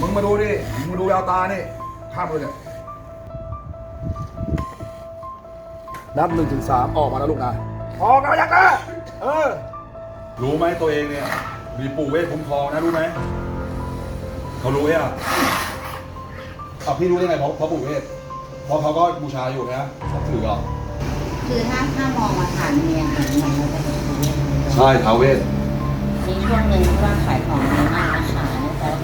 มึงมาดูดิมึงดูแววตานี่ข้ามไปเลยเนี่ยนับหนึ่งถึงสามออกมานะลูกนะออกนะยักษ์นะเออ รู้ไหมตัวเองเนี่ย มีปู่เวทคุ้มครองนะรู้ไหมเขารู้อะอะพี่รู้ได้ไงเพราะเพราะปู่เวทเพราะเขาก็บูชาอยู่นะเขาถือเหรอคือถ้าถ้ามองมาผ่านเมียเห็นมันก็จะเป็นใช่ท้าวเวทมีช่วงหนึ่งที่ว่าขายของดีมากนะคะ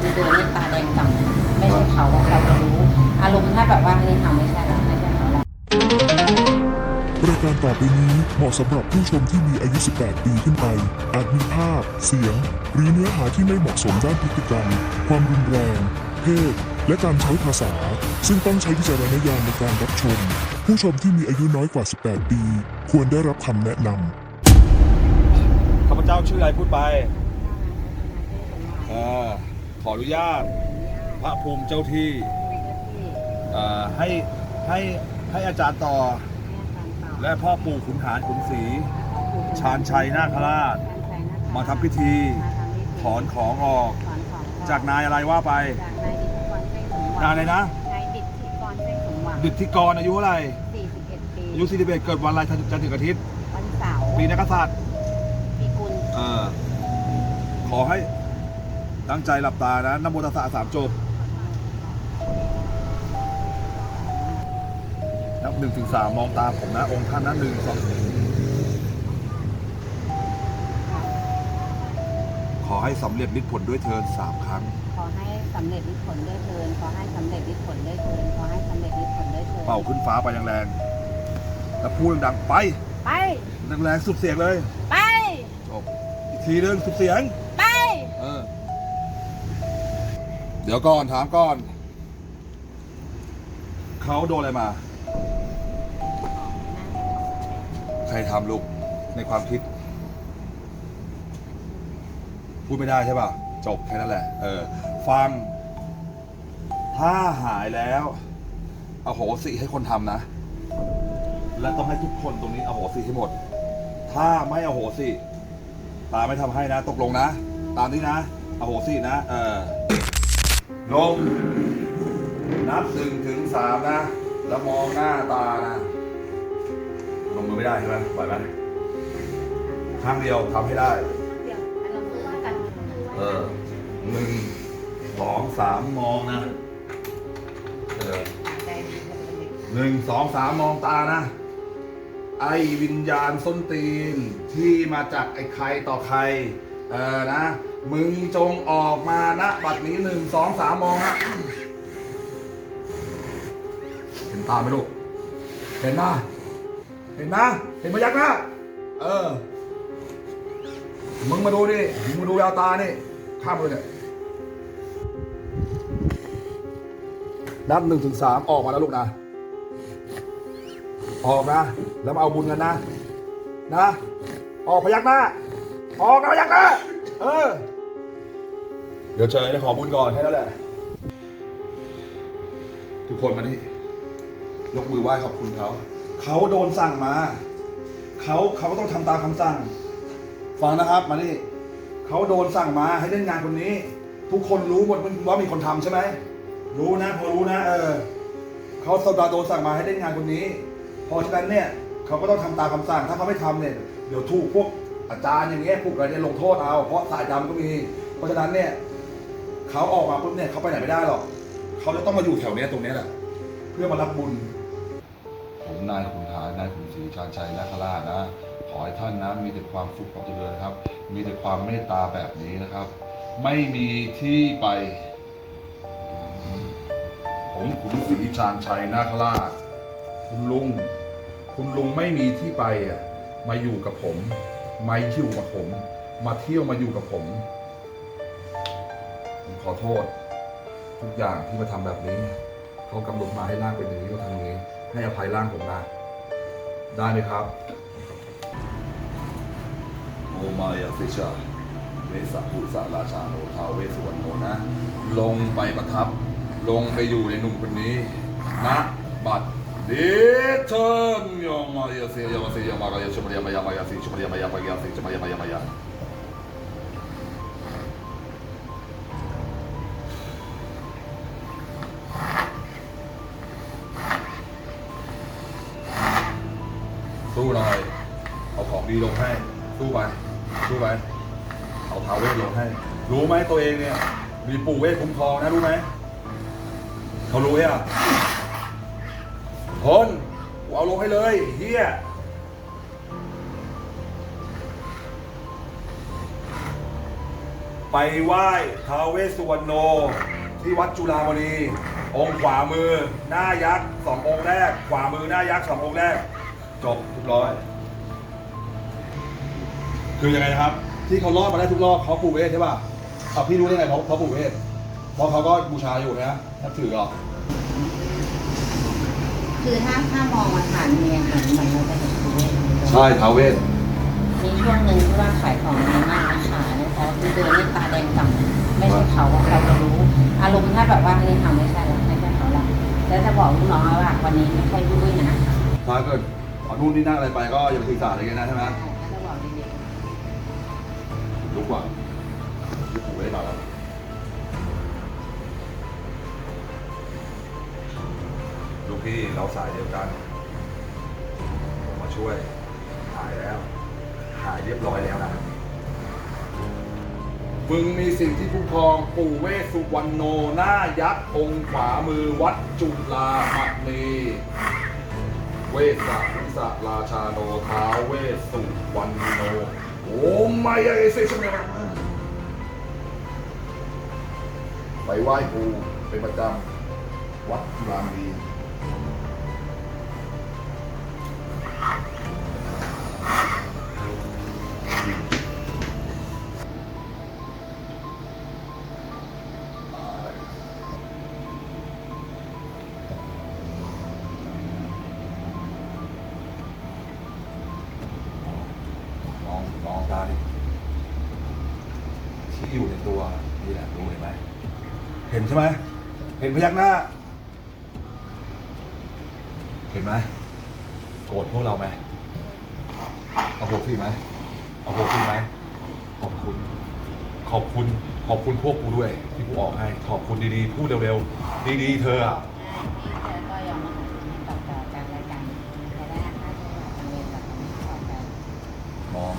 แต่คือเดินเนี่ยตาแดงกำไม่ใช่เขาเราจะรู้ อารมณ์ถ้าแบบว่านี่ทำไม่ใช่แล้วไม่ใช่เขาแล้วรายการต่อไปนี้เหมาะสำหรับผู้ชมที่มีอายุ 18 ปีขึ้นไป อาจมีภาพ เสียง หรือเนื้อหาที่ไม่เหมาะสมด้านพฤติกรรม ความรุนแรง เพศ และการใช้ภาษา ซึ่งต้องใช้วิจารณญาณในการรับชม ผู้ชมที่มีอายุน้อยกว่า 18 ปี ควรได้รับคำแนะนำ ข้าพเจ้าชื่ออะไรพูดไป เออ ขออนุญาต พระภูมิเจ้าที่เอ่อให้ให้ให้อาจารย์ต่อ และพ่อปู่ขุนหารขุนศรีชาญชัยนาคราช มาทำพิธี ถอนของออก จากนายอะไรว่าไปนายอะไรนะนายดิษฐิกรเส้นสมหวังดิทธิกรอายุเท่าไหร่41 ปีอายุ41เกิดวันอะไรจันทร์ถึงอาทิตย์วันเสาร์ปีนักกษัตริย์ปีกุล เออขอให้ ตั้งใจหลับตานะนโมตัสสะสามจบ นับหนึ่งถึงสามมองตาผมนะ องค์ท่านนะหนึ่งสองขอให้สำเร็จฤทธิ์ผลด้วยเทินสามครั้ง ขอให้สำเร็จฤทธิ์ผลด้วยเทินขอให้สำเร็จฤทธิ์ผลด้วยเทินขอให้สำเร็จฤทธิ์ผลด้วยเทินเป่าขึ้นฟ้าไปแรงๆแล้วพูดดังๆไป ไป แรงๆสุดเสียงเลย ไป จบ อีกทีเรื่องสุดเสียง เดี๋ยวก่อนถามก่อน เขาโดนอะไรมา ใครทำลูกในความคิด พูดไม่ได้ใช่ป่ะ จบแค่นั้นแหละ เออ ฟัง ถ้าหายแล้วอโหสิให้คนทำนะ และต้องให้ทุกคนตรงนี้อโหสิให้หมด ถ้าไม่อโหสิตาไม่ทำให้นะ ตกลงนะ ตามนี้นะอโหสินะ เออ ลง นับหนึ่งถึงสามนะ แล้วมองหน้าตานะ ลงมือไม่ได้ใช่ไหมไหวไหมครั้งเดียวทำให้ได้ เดี๋ยวเราพูดว่ากันเออหนึ่งสองสามมองนะ เออ ใจหนึ่งสองสามมองตานะ ไอ้วิญญาณส้นตีนที่มาจากไอ้ใครต่อใคร เออนะ มึงจงออกมานะบัดนี้หนึ่งสองสามมองฮะเห็นตาไหมลูก เห็นนะเห็นนะเห็นพยักหน้า เออ มึงมาดูดิมึงมาดูแววตานี่ ข้ามเลยเนี่ยนับหนึ่งถึงสามออกมาแล้วลูกนะ ออกนะ แล้วมาเอาบุญกันนะ นะ ออกพยักหน้า ออกนะพยักหน้า เออ เดี๋ยวเจอจะขอบุญก่อนแค่นั้นแหละ ทุกคนมานี่ยกมือไหว้ขอบคุณเขา เขาโดนสั่งมา เขาเขาก็ต้องทำตามคำสั่ง ฟังนะครับ มานี่เขาโดนสั่งมาให้เล่นงานคนนี้ ทุกคนรู้หมดว่ามีคนทำใช่ไหม รู้นะ พอรู้นะ เออ เขาสดาโดนสั่งมาให้เล่นงานคนนี้เพราะฉะนั้นเนี่ย เขาก็ต้องทำตามคำสั่ง ถ้าเขาไม่ทำเนี่ย เดี๋ยวถูกพวกอาจารย์อย่างเงี้ยพวกอะไรเนี่ยลงโทษเอา เพราะสายดำก็มี เพราะฉะนั้นเนี่ย เขาออกมาปุ๊บเนี่ยเขาไปไหนไม่ได้หรอกเขาจะต้องมาอยู่แถวเนี้ยตรงเนี้ยแหละเพื่อมารับบุญ ผมนายขุนหารนายขุนศรีชาญชัยนาคราชนะ ขอให้ท่านนะมีแต่ความสุขความเจริญครับ มีแต่ความเมตตาแบบนี้นะครับ ไม่มีที่ไป ผมขุนศรีชาญชัยนาคราช คุณลุง คุณลุงไม่มีที่ไปอะมาอยู่กับผม มาอยู่กับผม มาเที่ยวมาอยู่กับผม ผมขอโทษ ทุกอย่างที่มาทำแบบนี้เขากำหนดมาให้ร่างเป็นอย่างนี้ก็ทำอย่างนี้ ให้อภัยร่างผมนะได้ไหมครับโอมายาฟิชาเวสะภูสะราชาโนทาเวสวรโนนะ ลงไปประทับ ลงไปอยู่ในหนุ่มคนนี้นะบัดเดชนยมายาเสยมาเสยมากายชมายามายามายาสิชมายามายามายาสิชมายามายามายา ดีลงให้สู้ไปสู้ไปเอาท้าวเวทลงให้ รู้ไหมตัวเองเนี่ย มีปู่เวทคุ้มครองนะรู้ไหมเขารู้อะทนกูเอาลงให้เลยเฮียไปไหว้ท้าวเวสสุวรรณโน ที่วัดจุฬามณี องค์ขวามือ หน้ายักษ์สององค์แรก ขวามือหน้ายักษ์สององค์แรก จบทุกร้อย คือยังไงนะครับ ที่เขารอดมาได้ทุกรอบเขาปู่เวทใช่ป่ะเอาพี่รู้ได้ไงเขาเขาปู่เวทเพราะเขาก็บูชาอยู่นะนับถือเหรอคือถ้าถ้ามองมาผ่านเนี่ยเหมือนเหมือนเราจะเห็นเขาเนี่ยใช่ท้าวเวทมีช่วงหนึ่งที่ว่าขายของดีมากนะคะนะคะคือเดินด้วยตาแดงกำไม่ใช่เขาอะเราจะรู้ อารมณ์ถ้าแบบว่านี่ทำไม่ใช่แล้วไม่ใช่เขาละแล้วจะบอกลูกน้องว่าวันนี้ไม่ใช่ด้วยนะถ้าเกิดเอานู่นนี่นั่นอะไรไปก็อย่าไปศึกษาอะไรกันนะใช่ไหมก็จะบอกดี รู้กว่าที่ปู่เวทมาแล้วลูกพี่เราสายเดียวกันผมมาช่วยหายแล้ว หายเรียบร้อยแล้วนะมึงมีสิ่งที่คุ้ครองปู่เวสสุวรรณโนหน้ายักษ์องค์ขวามือวัดจุฬามณีเวสสะวิสะราชาโนท้าเวสสุวรรณโน โอ้ไม่เอ้เซชเมไปไหว้ครูเป็นประจำวัดจุฬามณี ที่อยู่ในตัวนี่แหละรู้เห็นไหมเห็นใช่ไหมเห็นพยักหน้า เห็นไหมโกรธพวกเราไหมเอาโหสิไหมเอาโหสิไหมขอบคุณ ขอบคุณ ขอบคุณพวกกูด้วย ที่กูออกให้ ขอบคุณดีๆ พูดเร็วๆ ดีๆ เธออะๆนี่เธอก็ยอมมาหาที่ต่อต่อการรายการจะได้ค่าตัวทางเรียนกับต่อไปมอง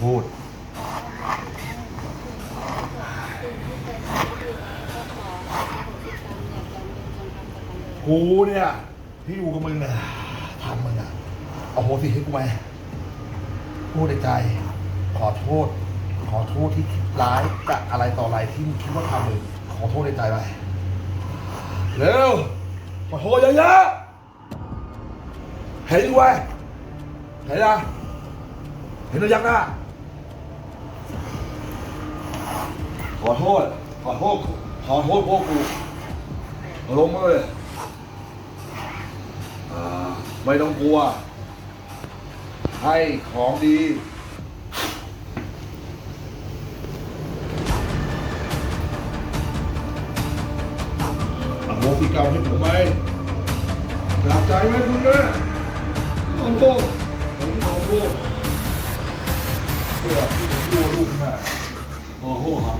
พูด กูเนี่ยที่อยู่กับมึงเนี่ยทำมึงอะเอาโหสิให้กูไหมพูดในใจ ขอโทษ ขอโทษที่คิดร้ายกับอะไรต่ออะไรที่มึงคิดว่าทำมึงขอโทษในใจไปเร็วขอโทษเยอะๆเห็นกูไหมเห็นนะเห็นระยักหน้าขอโทษ ขอโทษ ขอโทษพวกกูลงมาเลย ไม่ต้องกลัว ให้ของดีอโหสิกรรมให้ผมไหมหลับใจไหมคุณแม่ขอโทษผมขอโทษเพื่อที่ผมกลัวลูกแม่ขอโทษครับ